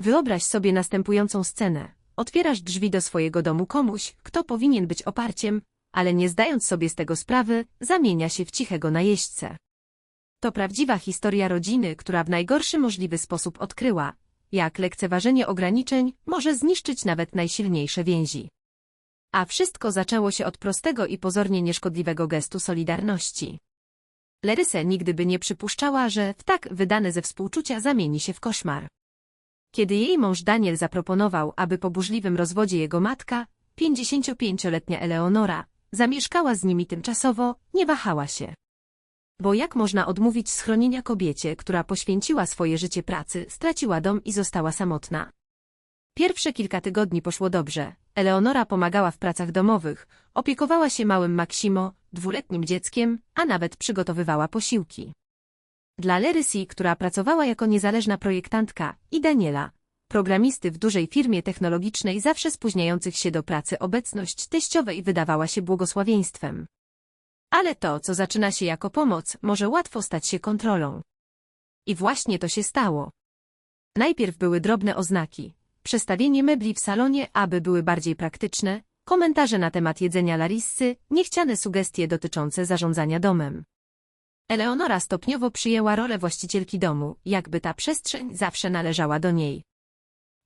Wyobraź sobie następującą scenę. Otwierasz drzwi do swojego domu komuś, kto powinien być oparciem, ale nie zdając sobie z tego sprawy, zamienia się w cichego najeźdźcę. To prawdziwa historia rodziny, która w najgorszy możliwy sposób odkryła, jak lekceważenie ograniczeń może zniszczyć nawet najsilniejsze więzi. A wszystko zaczęło się od prostego i pozornie nieszkodliwego gestu solidarności. Leryse nigdy by nie przypuszczała, że w tak wydane ze współczucia zamieni się w koszmar. Kiedy jej mąż Daniel zaproponował, aby po burzliwym rozwodzie jego matka, 55-letnia Eleonora, zamieszkała z nimi tymczasowo, nie wahała się. Bo jak można odmówić schronienia kobiecie, która poświęciła swoje życie pracy, straciła dom i została samotna? Pierwsze kilka tygodni poszło dobrze. Eleonora pomagała w pracach domowych, opiekowała się małym Maksimo, dwuletnim dzieckiem, a nawet przygotowywała posiłki. Dla Lerysi, która pracowała jako niezależna projektantka, i Daniela, programisty w dużej firmie technologicznej zawsze spóźniających się do pracy obecność teściowej wydawała się błogosławieństwem. Ale to, co zaczyna się jako pomoc, może łatwo stać się kontrolą. I właśnie to się stało. Najpierw były drobne oznaki, przestawienie mebli w salonie, aby były bardziej praktyczne, komentarze na temat jedzenia Larissy, niechciane sugestie dotyczące zarządzania domem. Eleonora stopniowo przyjęła rolę właścicielki domu, jakby ta przestrzeń zawsze należała do niej.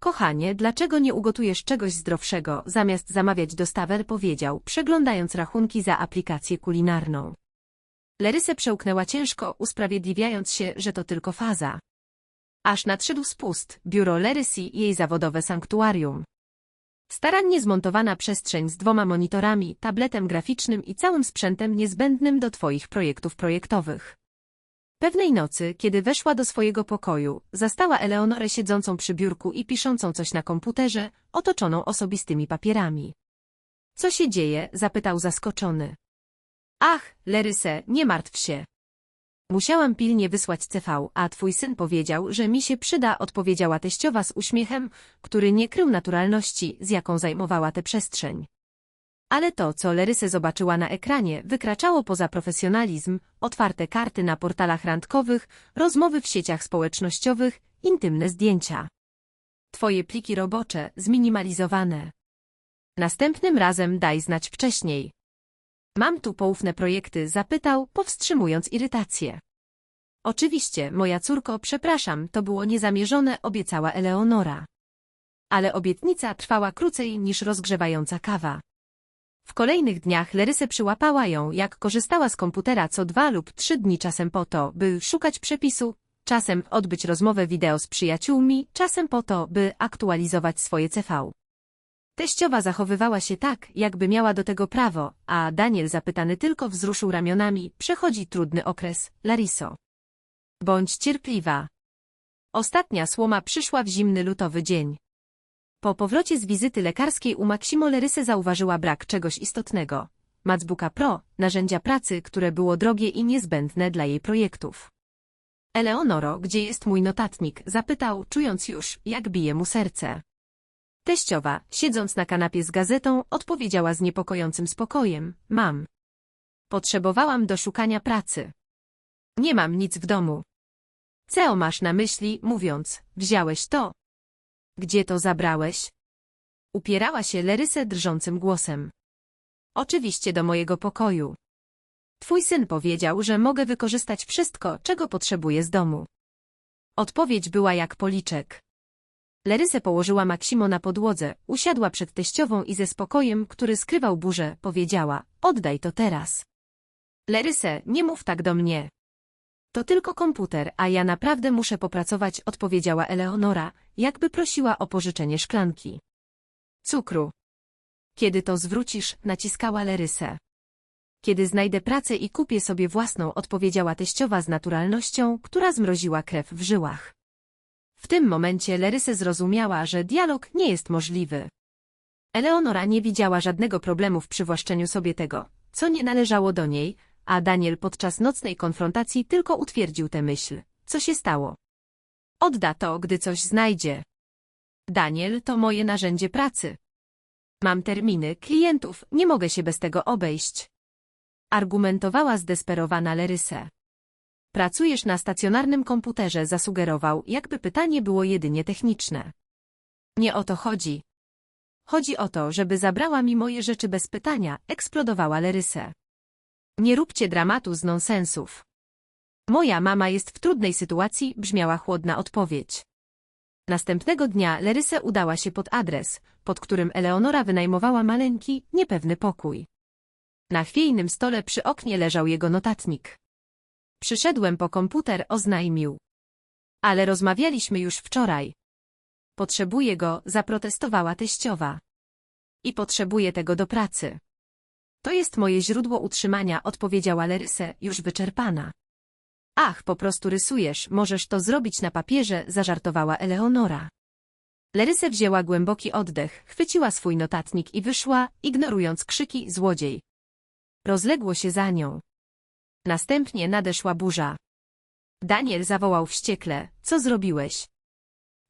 Kochanie, dlaczego nie ugotujesz czegoś zdrowszego, zamiast zamawiać dostawę, powiedział, przeglądając rachunki za aplikację kulinarną. Lerysę przełknęła ciężko, usprawiedliwiając się, że to tylko faza. Aż nadszedł spust, biuro Lerysi i jej zawodowe sanktuarium. Starannie zmontowana przestrzeń z dwoma monitorami, tabletem graficznym i całym sprzętem niezbędnym do Twoich projektów projektowych. Pewnej nocy, kiedy weszła do swojego pokoju, zastała Eleonorę siedzącą przy biurku i piszącą coś na komputerze, otoczoną osobistymi papierami. Co się dzieje? zapytał zaskoczony. Ach, Leryse, nie martw się. Musiałam pilnie wysłać CV, a twój syn powiedział, że mi się przyda, odpowiedziała teściowa z uśmiechem, który nie krył naturalności, z jaką zajmowała tę przestrzeń. Ale to, co Lerysę zobaczyła na ekranie, wykraczało poza profesjonalizm, otwarte karty na portalach randkowych, rozmowy w sieciach społecznościowych, intymne zdjęcia. Twoje pliki robocze, zminimalizowane. Następnym razem daj znać wcześniej. Mam tu poufne projekty, zapytał, powstrzymując irytację. Oczywiście, moja córko, przepraszam, to było niezamierzone, obiecała Eleonora. Ale obietnica trwała krócej niż rozgrzewająca kawa. W kolejnych dniach Lerysę przyłapała ją, jak korzystała z komputera co dwa lub trzy dni czasem po to, by szukać przepisu, czasem odbyć rozmowę wideo z przyjaciółmi, czasem po to, by aktualizować swoje CV. Teściowa zachowywała się tak, jakby miała do tego prawo, a Daniel zapytany tylko wzruszył ramionami, przechodzi trudny okres, Lariso. Bądź cierpliwa. Ostatnia słoma przyszła w zimny lutowy dzień. Po powrocie z wizyty lekarskiej u Maksimo Lerysy zauważyła brak czegoś istotnego. Macbooka Pro, narzędzia pracy, które było drogie i niezbędne dla jej projektów. Eleonoro, gdzie jest mój notatnik? zapytał, czując już, jak bije mu serce. Teściowa, siedząc na kanapie z gazetą, odpowiedziała z niepokojącym spokojem, mam. Potrzebowałam do szukania pracy. Nie mam nic w domu. Co masz na myśli, mówiąc, wziąłeś to? Gdzie to zabrałeś? Upierała się Lerysę drżącym głosem. Oczywiście do mojego pokoju. Twój syn powiedział, że mogę wykorzystać wszystko, czego potrzebuję z domu. Odpowiedź była jak policzek. Lerysę położyła Maksimo na podłodze, usiadła przed teściową i ze spokojem, który skrywał burzę, powiedziała, oddaj to teraz. Lerysę, nie mów tak do mnie. To tylko komputer, a ja naprawdę muszę popracować, odpowiedziała Eleonora, jakby prosiła o pożyczenie szklanki. Cukru. Kiedy to zwrócisz, naciskała Lerysę. Kiedy znajdę pracę i kupię sobie własną, odpowiedziała teściowa z naturalnością, która zmroziła krew w żyłach. W tym momencie Lerysę zrozumiała, że dialog nie jest możliwy. Eleonora nie widziała żadnego problemu w przywłaszczeniu sobie tego, co nie należało do niej, a Daniel podczas nocnej konfrontacji tylko utwierdził tę myśl. Co się stało? Odda to, gdy coś znajdzie. Daniel to moje narzędzie pracy. Mam terminy, klientów, nie mogę się bez tego obejść. Argumentowała zdesperowana Lerysę. Pracujesz na stacjonarnym komputerze, zasugerował, jakby pytanie było jedynie techniczne. Nie o to chodzi. Chodzi o to, żeby zabrała mi moje rzeczy bez pytania, eksplodowała Lerysę. Nie róbcie dramatu z nonsensów. Moja mama jest w trudnej sytuacji, brzmiała chłodna odpowiedź. Następnego dnia Lerysę udała się pod adres, pod którym Eleonora wynajmowała maleńki, niepewny pokój. Na chwiejnym stole przy oknie leżał jego notatnik. Przyszedłem po komputer, oznajmił. Ale rozmawialiśmy już wczoraj. Potrzebuję go, zaprotestowała teściowa. I potrzebuję tego do pracy. To jest moje źródło utrzymania, odpowiedziała Leryse, już wyczerpana. Ach, po prostu rysujesz, możesz to zrobić na papierze, zażartowała Eleonora. Leryse wzięła głęboki oddech, chwyciła swój notatnik i wyszła, ignorując krzyki złodziej. Rozległo się za nią. Następnie nadeszła burza. Daniel zawołał wściekle, co zrobiłeś?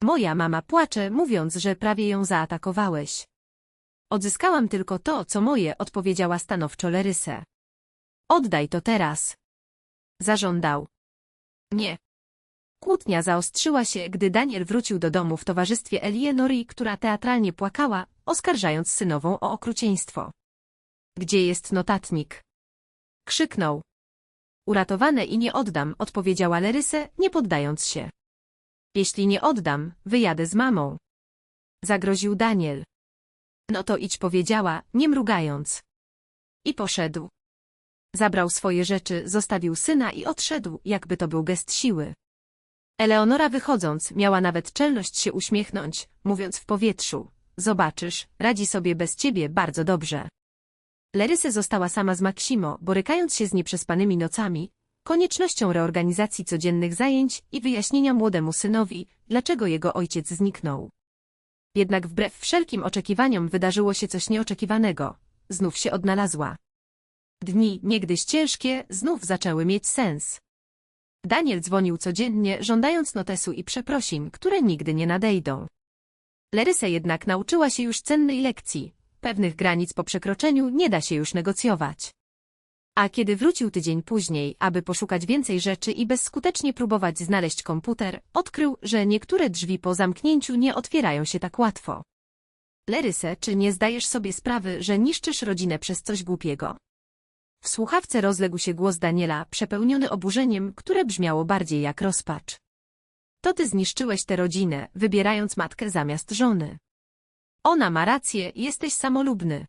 Moja mama płacze, mówiąc, że prawie ją zaatakowałeś. Odzyskałam tylko to, co moje, odpowiedziała stanowczo Leryse. Oddaj to teraz. Zażądał. Nie. Kłótnia zaostrzyła się, gdy Daniel wrócił do domu w towarzystwie Elienory, która teatralnie płakała, oskarżając synową o okrucieństwo. Gdzie jest notatnik? Krzyknął. Uratowane i nie oddam, odpowiedziała Leryse, nie poddając się. Jeśli nie oddam, wyjadę z mamą. Zagroził Daniel. No to idź powiedziała, nie mrugając. I poszedł. Zabrał swoje rzeczy, zostawił syna i odszedł, jakby to był gest siły. Eleonora wychodząc, miała nawet czelność się uśmiechnąć, mówiąc w powietrzu. Zobaczysz, radzi sobie bez ciebie bardzo dobrze. Leryse została sama z Maksimo, borykając się z nieprzespanymi nocami, koniecznością reorganizacji codziennych zajęć i wyjaśnienia młodemu synowi, dlaczego jego ojciec zniknął. Jednak wbrew wszelkim oczekiwaniom wydarzyło się coś nieoczekiwanego. Znów się odnalazła. Dni, niegdyś ciężkie, znów zaczęły mieć sens. Daniel dzwonił codziennie, żądając notesu i przeprosin, które nigdy nie nadejdą. Lerysa jednak nauczyła się już cennej lekcji. Pewnych granic po przekroczeniu nie da się już negocjować. A kiedy wrócił tydzień później, aby poszukać więcej rzeczy i bezskutecznie próbować znaleźć komputer, odkrył, że niektóre drzwi po zamknięciu nie otwierają się tak łatwo. Leryse, czy nie zdajesz sobie sprawy, że niszczysz rodzinę przez coś głupiego? W słuchawce rozległ się głos Daniela, przepełniony oburzeniem, które brzmiało bardziej jak rozpacz. To ty zniszczyłeś tę rodzinę, wybierając matkę zamiast żony. Ona ma rację, jesteś samolubny.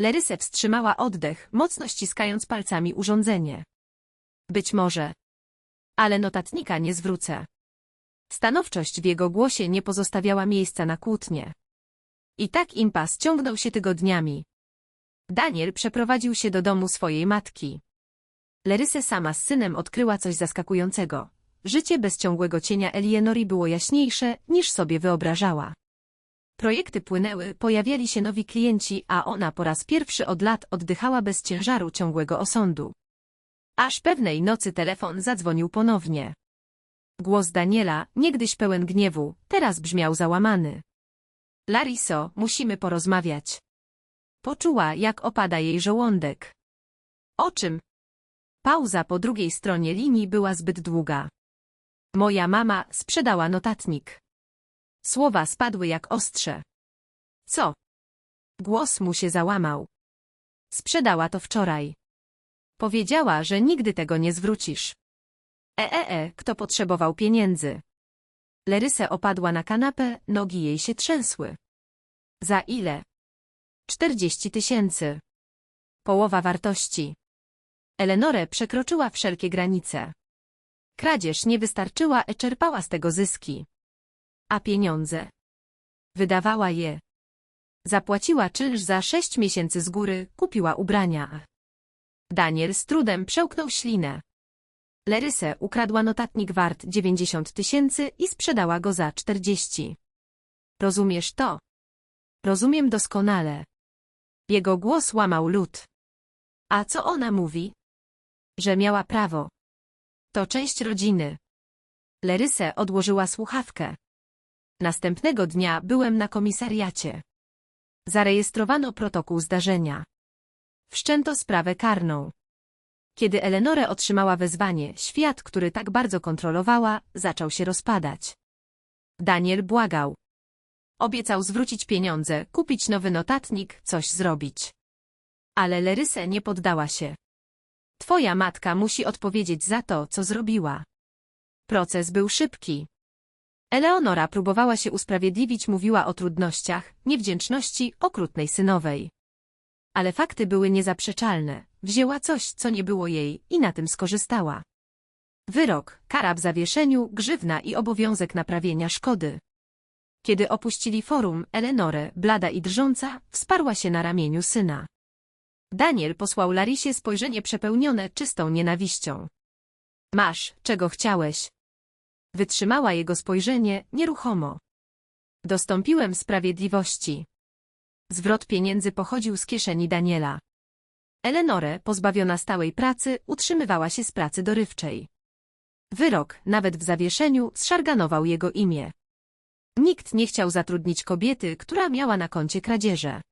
Leryse wstrzymała oddech, mocno ściskając palcami urządzenie. Być może. Ale notatnika nie zwrócę. Stanowczość w jego głosie nie pozostawiała miejsca na kłótnie. I tak impas ciągnął się tygodniami. Daniel przeprowadził się do domu swojej matki. Leryse sama z synem odkryła coś zaskakującego. Życie bez ciągłego cienia Elienory było jaśniejsze, niż sobie wyobrażała. Projekty płynęły, pojawiali się nowi klienci, a ona po raz pierwszy od lat oddychała bez ciężaru ciągłego osądu. Aż pewnej nocy telefon zadzwonił ponownie. Głos Daniela, niegdyś pełen gniewu, teraz brzmiał załamany. Lariso, musimy porozmawiać. Poczuła, jak opada jej żołądek. O czym? Pauza po drugiej stronie linii była zbyt długa. Moja mama sprzedała notatnik. Słowa spadły jak ostrze. Co? Głos mu się załamał. Sprzedała to wczoraj. Powiedziała, że nigdy tego nie zwrócisz. E, e, kto potrzebował pieniędzy? Leryse opadła na kanapę, nogi jej się trzęsły. Za ile? Czterdzieści tysięcy. Połowa wartości. Eleonore przekroczyła wszelkie granice. Kradzież nie wystarczyła, e czerpała z tego zyski. A pieniądze? Wydawała je. Zapłaciła czynsz za sześć miesięcy z góry, kupiła ubrania. Daniel z trudem przełknął ślinę. Leryse ukradła notatnik wart 90 tysięcy i sprzedała go za 40. Rozumiesz to? Rozumiem doskonale. Jego głos łamał lód. A co ona mówi? Że miała prawo. To część rodziny. Leryse odłożyła słuchawkę. Następnego dnia byłem na komisariacie. Zarejestrowano protokół zdarzenia. Wszczęto sprawę karną. Kiedy Eleonore otrzymała wezwanie, świat, który tak bardzo kontrolowała, zaczął się rozpadać. Daniel błagał. Obiecał zwrócić pieniądze, kupić nowy notatnik, coś zrobić. Ale Leryse nie poddała się. Twoja matka musi odpowiedzieć za to, co zrobiła. Proces był szybki. Eleonora próbowała się usprawiedliwić, mówiła o trudnościach, niewdzięczności, okrutnej synowej. Ale fakty były niezaprzeczalne. Wzięła coś, co nie było jej i na tym skorzystała. Wyrok, kara w zawieszeniu, grzywna i obowiązek naprawienia szkody. Kiedy opuścili forum, Eleonore, blada i drżąca, wsparła się na ramieniu syna. Daniel posłał Larisie spojrzenie przepełnione czystą nienawiścią. Masz, czego chciałeś. Wytrzymała jego spojrzenie nieruchomo. Dostąpiłem sprawiedliwości. Zwrot pieniędzy pochodził z kieszeni Daniela. Eleonore, pozbawiona stałej pracy, utrzymywała się z pracy dorywczej. Wyrok, nawet w zawieszeniu, zszarganował jego imię. Nikt nie chciał zatrudnić kobiety, która miała na koncie kradzieże.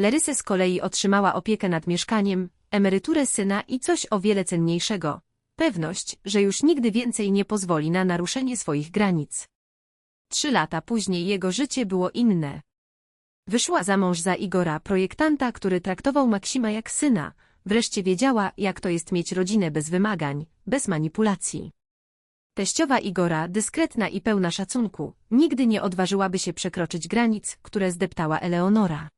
Leryse z kolei otrzymała opiekę nad mieszkaniem, emeryturę syna i coś o wiele cenniejszego – pewność, że już nigdy więcej nie pozwoli na naruszenie swoich granic. Trzy lata później jego życie było inne. Wyszła za mąż za Igora, projektanta, który traktował Maksima jak syna. Wreszcie wiedziała, jak to jest mieć rodzinę bez wymagań, bez manipulacji. Teściowa Igora, dyskretna i pełna szacunku, nigdy nie odważyłaby się przekroczyć granic, które zdeptała Eleonora.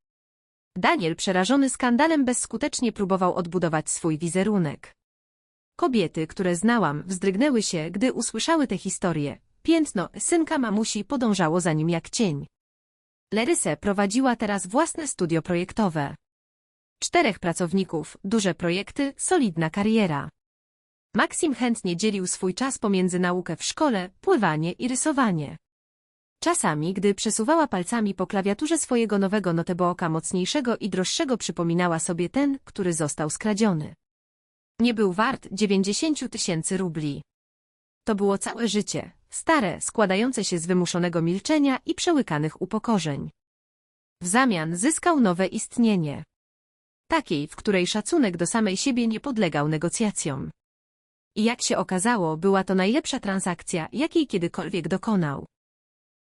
Daniel, przerażony skandalem, bezskutecznie próbował odbudować swój wizerunek. Kobiety, które znałam, wzdrygnęły się, gdy usłyszały tę historię. Piętno synka mamusi podążało za nim jak cień. Leryse prowadziła teraz własne studio projektowe. Czterech pracowników, duże projekty, solidna kariera. Maksim chętnie dzielił swój czas pomiędzy naukę w szkole, pływanie i rysowanie. Czasami, gdy przesuwała palcami po klawiaturze swojego nowego notebooka mocniejszego i droższego przypominała sobie ten, który został skradziony. Nie był wart 90 tysięcy rubli. To było całe życie, stare, składające się z wymuszonego milczenia i przełykanych upokorzeń. W zamian zyskał nowe istnienie. Takiej, w której szacunek do samej siebie nie podlegał negocjacjom. I jak się okazało, była to najlepsza transakcja, jakiej kiedykolwiek dokonał.